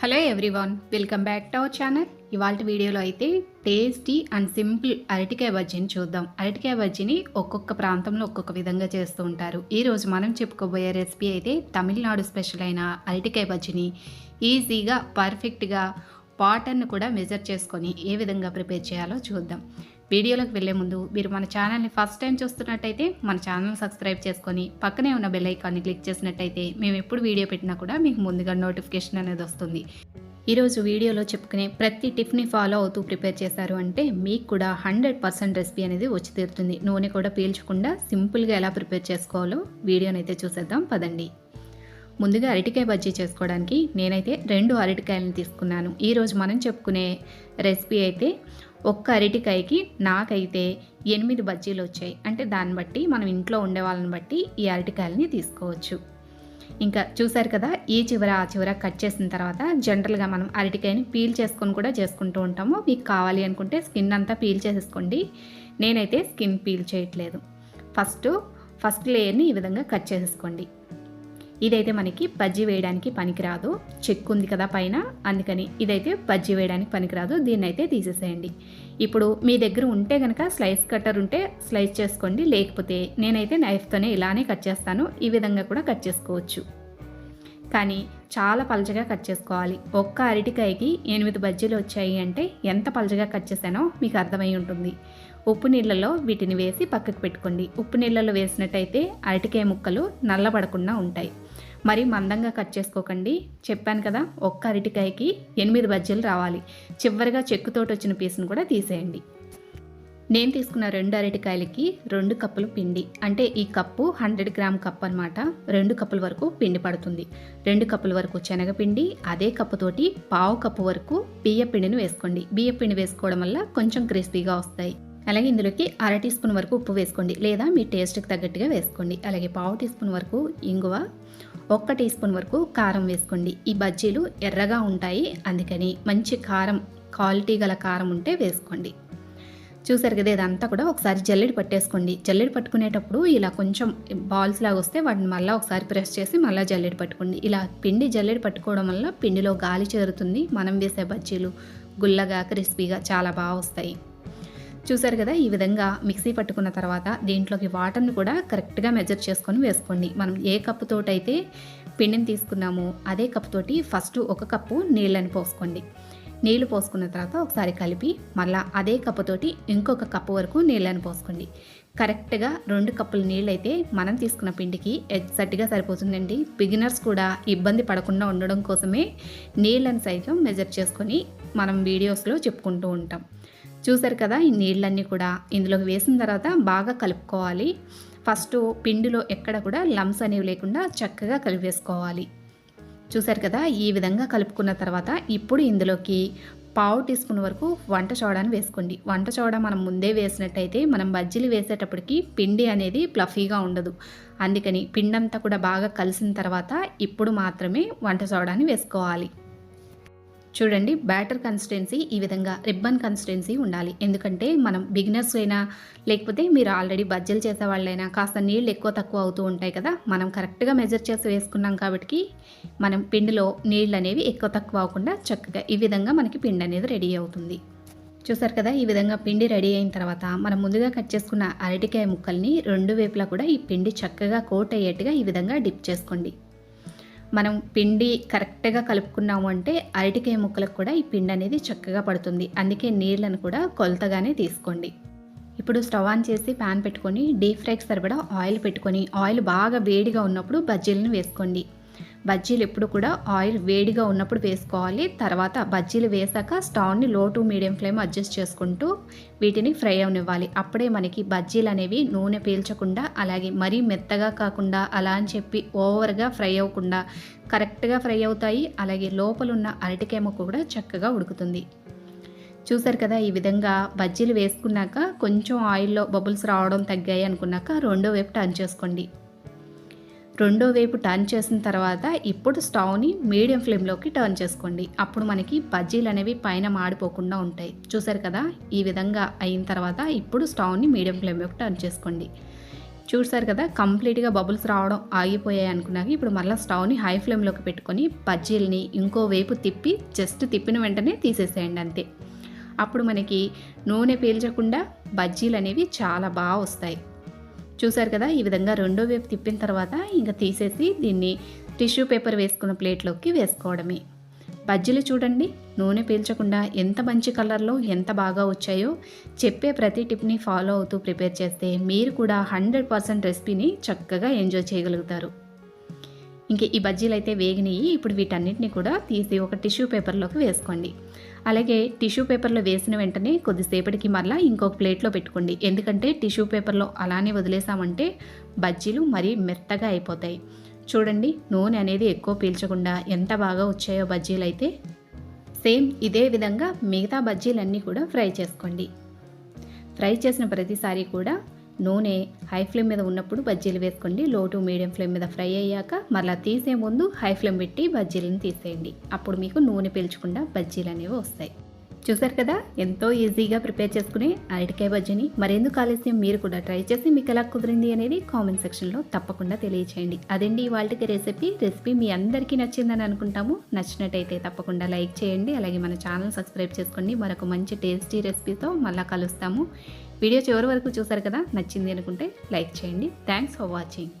Hello everyone welcome back to our channel ఇవాళ వీడియోలో అయితే టేస్టీ అండ్ సింపుల్ అరటికాయ బజ్జీని చూద్దాం. అరటికాయ బజ్జీని ఒక్కొక్క ప్రాంతంలో ఒక్కొక్క విధంగా చేస్తూ ఉంటారు. ఈరోజు మనం చెప్పుకోబోయే రెసిపీ అయితే తమిళనాడు స్పెషల్ అయిన అరటికాయ బజ్జీని ఈజీగా పర్ఫెక్ట్గా పాటర్ను కూడా మెజర్ చేసుకొని ఏ విధంగా ప్రిపేర్ చేయాలో చూద్దాం. వీడియోలోకి వెళ్ళే ముందు మీరు మన ఛానల్ని ఫస్ట్ టైం చూస్తున్నట్టయితే మన ఛానల్ సబ్స్క్రైబ్ చేసుకొని పక్కనే ఉన్న బెల్ ఐకాన్ని క్లిక్ చేసినట్టయితే మేము ఎప్పుడు వీడియో పెట్టినా కూడా మీకు ముందుగా నోటిఫికేషన్ అనేది వస్తుంది. ఈరోజు వీడియోలో చెప్పుకునే ప్రతి టిఫ్ని ఫాలో అవుతూ ప్రిపేర్ చేశారు అంటే మీకు కూడా హండ్రెడ్ పర్సెంట్ రెసిపీ అనేది వచ్చి తీరుతుంది. నూనె కూడా పీల్చకుండా సింపుల్గా ఎలా ప్రిపేర్ చేసుకోవాలో వీడియోని అయితే చూసేద్దాం. పదండి. ముందుగా అరటికాయ బజ్జీ చేసుకోవడానికి నేనైతే రెండు అరటికాయలను తీసుకున్నాను. ఈరోజు మనం చెప్పుకునే రెసిపీ అయితే ఒక్క అరటికాయకి నాకైతే ఎనిమిది బజ్జీలు వచ్చాయి. అంటే దాన్ని బట్టి మనం ఇంట్లో ఉండే వాళ్ళని బట్టి ఈ అరటికాయలని తీసుకోవచ్చు. ఇంకా చూసారు కదా ఈ చివర ఆ చివర కట్ చేసిన తర్వాత జనరల్గా మనం అరటికాయని పీల్ చేసుకొని కూడా చేసుకుంటూ ఉంటాము. మీకు కావాలి అనుకుంటే స్కిన్ అంతా పీల్ చేసేసుకోండి. నేనైతే స్కిన్ పీల్ చేయట్లేదు. ఫస్ట్ ఫస్ట్ లేయర్ని ఈ విధంగా కట్ చేసేసుకోండి. ఇదైతే మనకి బజ్జీ వేయడానికి పనికిరాదు. చెక్కు ఉంది కదా పైన అందుకని ఇదైతే బజ్జీ వేయడానికి పనికిరాదు. దీన్ని అయితే తీసేసేయండి. ఇప్పుడు మీ దగ్గర ఉంటే కనుక స్లైస్ కట్టర్ ఉంటే స్లైస్ చేసుకోండి. లేకపోతే నేనైతే నైఫ్తోనే ఇలానే కట్ చేస్తాను. ఈ విధంగా కూడా కట్ చేసుకోవచ్చు. కానీ చాలా పలచగా కట్ చేసుకోవాలి. ఒక్క అరటికాయకి ఎనిమిది బజ్జీలు వచ్చాయి అంటే ఎంత పలచగా కట్ చేశానో మీకు అర్థమై ఉంటుంది. ఉప్పు నీళ్ళలో వీటిని వేసి పక్కకు పెట్టుకోండి. ఉప్పు నీళ్ళలో వేసినట్టయితే అరటికాయ ముక్కలు నల్లబడకుండా ఉంటాయి. మరి మందంగా కట్ చేసుకోకండి. చెప్పాను కదా ఒక్క అరటికాయకి ఎనిమిది బజ్జీలు రావాలి. చివరిగా చెక్కుతోటి వచ్చిన పీస్ను కూడా తీసేయండి. నేను తీసుకున్న రెండు అరటికాయలకి రెండు కప్పులు పిండి. అంటే ఈ కప్పు హండ్రెడ్ గ్రామ్ కప్ అనమాట రెండు కప్పుల వరకు పిండి పడుతుంది. రెండు కప్పుల వరకు శనగపిండి అదే కప్పుతోటి పావు కప్పు వరకు బియ్య పిండిని వేసుకోండి. బియ్య పిండి వేసుకోవడం వల్ల కొంచెం క్రిస్పీగా వస్తాయి. అలాగే ఇందులోకి అర టీ స్పూన్ వరకు ఉప్పు వేసుకోండి. లేదా మీ టేస్ట్కి తగ్గట్టుగా వేసుకోండి. అలాగే పావు టీ స్పూన్ వరకు ఇంగువ ఒక్క టీ స్పూన్ వరకు కారం వేసుకోండి. ఈ బజ్జీలు ఎర్రగా ఉంటాయి. అందుకని మంచి కారం క్వాలిటీ గల కారం ఉంటే వేసుకోండి. చూసారు కదా ఇదంతా కూడా ఒకసారి జల్లెడి పట్టేసుకోండి. జల్లెడి పట్టుకునేటప్పుడు ఇలా కొంచెం బాల్స్ లాగా వస్తే వాటిని మళ్ళీ ఒకసారి ప్రెస్ చేసి మళ్ళీ జల్లెడి పట్టుకోండి. ఇలా పిండి జల్లెడి పట్టుకోవడం వల్ల పిండిలో గాలి చేరుతుంది. మనం వేసే బజ్జీలు గుల్లగా క్రిస్పీగా చాలా బాగా వస్తాయి. చూసారు కదా ఈ విధంగా మిక్సీ పట్టుకున్న తర్వాత దీంట్లోకి వాటర్ని కూడా కరెక్ట్గా మెజర్ చేసుకొని వేసుకోండి. మనం ఏ కప్పుతోటైతే పిండిని తీసుకున్నామో అదే కప్పుతోటి ఫస్ట్ ఒక కప్పు నీళ్ళని పోసుకోండి. నీళ్ళు పోసుకున్న తర్వాత ఒకసారి కలిపి మళ్ళీ అదే కప్పుతోటి ఇంకొక కప్పు వరకు నీళ్ళని పోసుకోండి. కరెక్ట్గా రెండు కప్పుల నీళ్ళు అయితే మనం తీసుకున్న పిండికి ఎగ్జాక్ట్గా సరిపోతుందండి. బిగినర్స్ కూడా ఇబ్బంది పడకుండా ఉండడం కోసమే నీళ్ళని సైతం మెజర్ చేసుకొని మనం వీడియోస్లో చెప్పుకుంటూ ఉంటాం. చూసారు కదా ఈ నీళ్ళన్నీ కూడా. ఇందులోకి వేసిన తర్వాత బాగా కలుపుకోవాలి. ఫస్ట్ పిండిలో ఎక్కడ కూడా లమ్స్ అనేవి లేకుండా చక్కగా కలిపేసుకోవాలి. చూసారు కదా ఈ విధంగా కలుపుకున్న తర్వాత ఇప్పుడు ఇందులోకి పావు టీ స్పూన్ వరకు వంట సోడాని వేసుకోండి. వంట సోడా మనం ముందే వేసినట్టయితే మనం బజ్జీలు వేసేటప్పటికి పిండి అనేది ప్లఫీగా ఉండదు. అందుకని పిండంతా కూడా బాగా కలిసిన తర్వాత ఇప్పుడు మాత్రమే వంట సోడాని వేసుకోవాలి. చూడండి బ్యాటర్ కన్సిస్టెన్సీ ఈ విధంగా రిబ్బన్ కన్సిస్టెన్సీ ఉండాలి. ఎందుకంటే మనం బిగినర్స్ అయినా లేకపోతే మీరు ఆల్రెడీ బజ్జలు చేసే వాళ్ళైనా కాస్త నీళ్ళు ఎక్కువ తక్కువ అవుతూ ఉంటాయి కదా మనం కరెక్ట్గా మెజర్ చేసి వేసుకున్నాం కాబట్టి మనం పిండిలో నీళ్ళు అనేవి ఎక్కువ తక్కువ అవ్వకుండా చక్కగా ఈ విధంగా మనకి పిండి అనేది రెడీ అవుతుంది. చూసారు కదా ఈ విధంగా పిండి రెడీ అయిన తర్వాత మనం ముందుగా కట్ చేసుకున్న అరటికాయ ముక్కల్ని రెండు వైపులా కూడా ఈ పిండి చక్కగా కోట్ అయ్యేట్టుగా ఈ విధంగా డిప్ చేసుకోండి. మనం పిండి కరెక్ట్గా కలుపుకున్నాము అంటే అరటికాయ ముక్కలకు కూడా ఈ పిండి అనేది చక్కగా పడుతుంది. అందుకే నీళ్ళను కూడా కొలతగానే తీసుకోండి. ఇప్పుడు స్టవ్ ఆన్ చేసి ప్యాన్ పెట్టుకొని డీప్ ఫ్రైకి సరిపడా ఆయిల్ పెట్టుకొని ఆయిల్ బాగా వేడిగా ఉన్నప్పుడు బజ్జీలను వేసుకోండి. బజ్జీలు ఎప్పుడు కూడా ఆయిల్ వేడిగా ఉన్నప్పుడు వేసుకోవాలి. తర్వాత బజ్జీలు వేసాక స్టవ్ని లో టు మీడియం ఫ్లేమ్ అడ్జస్ట్ చేసుకుంటూ వీటిని ఫ్రై అవనివ్వాలి. అప్పుడే మనకి బజ్జీలు అనేవి నూనె పీల్చకుండా అలాగే మరీ మెత్తగా కాకుండా అలా అని చెప్పి ఓవర్గా ఫ్రై అవ్వకుండా కరెక్ట్గా ఫ్రై అవుతాయి. అలాగే లోపలున్న అరటికేమ కూడా చక్కగా ఉడుకుతుంది. చూసారు కదా ఈ విధంగా బజ్జీలు వేసుకున్నాక కొంచెం ఆయిల్లో బబుల్స్ రావడం తగ్గాయి అనుకున్నాక రెండో వైపు టర్న్ చేసుకోండి. రెండో వైపు టర్న్ చేసిన తర్వాత ఇప్పుడు స్టవ్ని మీడియం ఫ్లేమ్లోకి టర్న్ చేసుకోండి. అప్పుడు మనకి బజ్జీలు అనేవి పైన మాడిపోకుండా ఉంటాయి. చూసారు కదా? ఈ విధంగా అయిన తర్వాత ఇప్పుడు స్టవ్ని మీడియం ఫ్లేమ్లోకి టర్న్ చేసుకోండి. చూసారు కదా? కంప్లీట్గా బబుల్స్ రావడం ఆగిపోయాయి అనుకున్నాక ఇప్పుడు మళ్ళీ స్టవ్ని హై ఫ్లేమ్లోకి పెట్టుకొని బజ్జీలని ఇంకో వైపు తిప్పి జస్ట్ తిప్పిన వెంటనే తీసేసేయండి అంతే. అప్పుడు మనకి నూనె పీల్చకుండా బజ్జీలు అనేవి చాలా బాగా వస్తాయి. చూసారు కదా ఈ విధంగా రెండో వైపు తిప్పిన తర్వాత ఇంకా తీసేసి దీన్ని టిష్యూ పేపర్ వేసుకున్న ప్లేట్లోకి వేసుకోవడమే. బజ్జీలు చూడండి నూనె పీల్చకుండా ఎంత మంచి కలర్లో ఎంత బాగా వచ్చాయో చెప్పే ప్రతి టిప్ని ఫాలో అవుతూ ప్రిపేర్ చేస్తే మీరు కూడా హండ్రెడ్ పర్సెంట్ రెసిపీని చక్కగా ఎంజాయ్ చేయగలుగుతారు. ఇంక ఈ బజ్జీలు అయితే వేగినాయి ఇప్పుడు వీటన్నిటిని కూడా తీసి ఒక టిష్యూ పేపర్లోకి వేసుకోండి. అలాగే టిష్యూ పేపర్లో వేసిన వెంటనే కొద్దిసేపటికి మరలా ఇంకొక ప్లేట్లో పెట్టుకోండి. ఎందుకంటే టిష్యూ పేపర్లో అలానే వదిలేసామంటే బజ్జీలు మరీ మెత్తగా అయిపోతాయి. చూడండి నూనె అనేది ఎక్కువ పీల్చకుండా ఎంత బాగా వచ్చాయో బజ్జీలు అయితే సేమ్ ఇదే విధంగా మిగతా బజ్జీలన్నీ కూడా ఫ్రై చేసుకోండి. ఫ్రై చేసిన ప్రతిసారి కూడా నూనె హై ఫ్లేమ్ మీద ఉన్నప్పుడు బజ్జీలు వేసుకోండి. లో టు మీడియం ఫ్లేమ్ మీద ఫ్రై అయ్యాక మళ్ళీ తీసే ముందు హై ఫ్లేమ్ పెట్టి బజ్జీలను తీసేయండి. అప్పుడు మీకు నూనె పీల్చకుండా బజ్జీలు అనేవి వస్తాయి. చూసారు కదా? ఎంతో ఈజీగా ప్రిపేర్ చేసుకునే అరటికాయ బజ్జీని. మరెందుకు ఆలస్యం? మీరు కూడా ట్రై చేసి మీకు ఎలా కుదిరింది అనేది కామెంట్ సెక్షన్లో తప్పకుండా తెలియచేయండి. అదండి ఇవాళకి రెసిపీ. రెసిపీ మీ అందరికీ నచ్చిందని అనుకుంటాము. నచ్చినట్టయితే తప్పకుండా లైక్ చేయండి. అలాగే మన ఛానల్ సబ్స్క్రైబ్ చేసుకోండి. మరొక మంచి టేస్టీ రెసిపీతో మళ్ళీ కలుస్తాము. వీడియో చివరి వరకు చూసారు కదా నచ్చింది అనుకుంటే లైక్ చేయండి. Thanks for watching